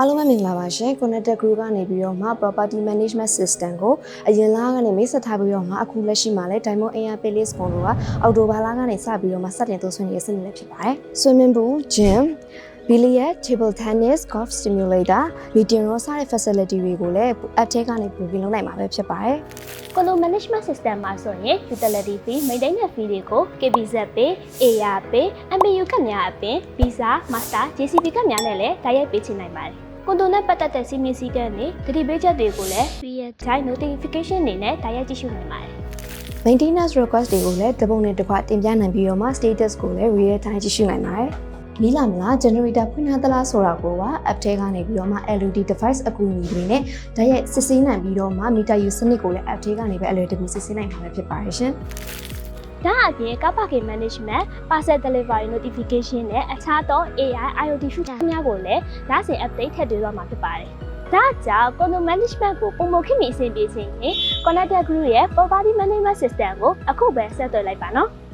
အားလုံးပဲမင်္ဂလာပါရှင် Connected Group ကနေပြီးတော့မှ Property Management System ကိုအရင်လကနေမိတ်ဆက်ထားပြီးတော့မှအခုလက်ရှိမှာလဲ Diamond Air Palace ကွန်တို့ကအော်တိုဘာလကနေစပြီးတော့မှစတင်သုံးဆွနေရစနစ်လေးဖြစ်ပါတယ်။ Swimming pool, gym, billiard, table tennis, golf simulator, meeting room စတဲ့ facility တွေကိုလည်း app ထဲကနေပုံပြင်လုပ်နိုင်မှာပဲဖြစ်ပါတယ်။ကိုလို management system မှာဆိုရင် utility fee, maintenance fee တွေကို KBZ pay, AR pay, MPU ကတ်များအပြင် Visa, Master, JCB ကတ်များနဲ့လည်းတိုက်ရိုက်ပေးချင်နိုင်ပါတယ်။ ကွန်တိုနဲ့ပတ်သက်တဲ့စီမင်းစည်းကမ်းတွေတတိပေးချက်တွေကိုလည်း real time notification တွေနဲ့တိုက်ရိုက်ကြည့်ရှုနိုင်ပါတယ် maintenance request တွေကိုလည်းတပုံနဲ့တစ်ခွတင်ပြနိုင်ပြီးတော့မှ status ကိုလည်း real time ကြည့်ရှုနိုင်ပါတယ်။မီးလာမလား generator ဖွင့်ထားသလားဆိုတာကိုက app ထဲကနေပြီးတော့မှ LED device အကူအညီတွေနဲ့ဓာတ်ရိုက်စစ်ဆေးနိုင်ပြီးတော့မှ meter use စနစ်ကိုလည်း app ထဲကနေပဲအလွယ်တကူစစ်ဆေးနိုင်မှာပဲဖြစ်ပါတယ်ရှင်။။ ဒါအပြင် car parking management, parcel delivery notification နဲ့အခြားသော AI IoT feature များကိုလည်းဒါစဉ် update ထည့်သွင်းသွားမှာဖြစ်ပါတယ်။ဒါကြောင့် condo management ကိုပုံမခင်မီအဆင်ပြေခြင်းရင် Connected Group ရဲ့ property management system ကိုအခုပဲဆက်သွယ်လိုက်ပါနော်။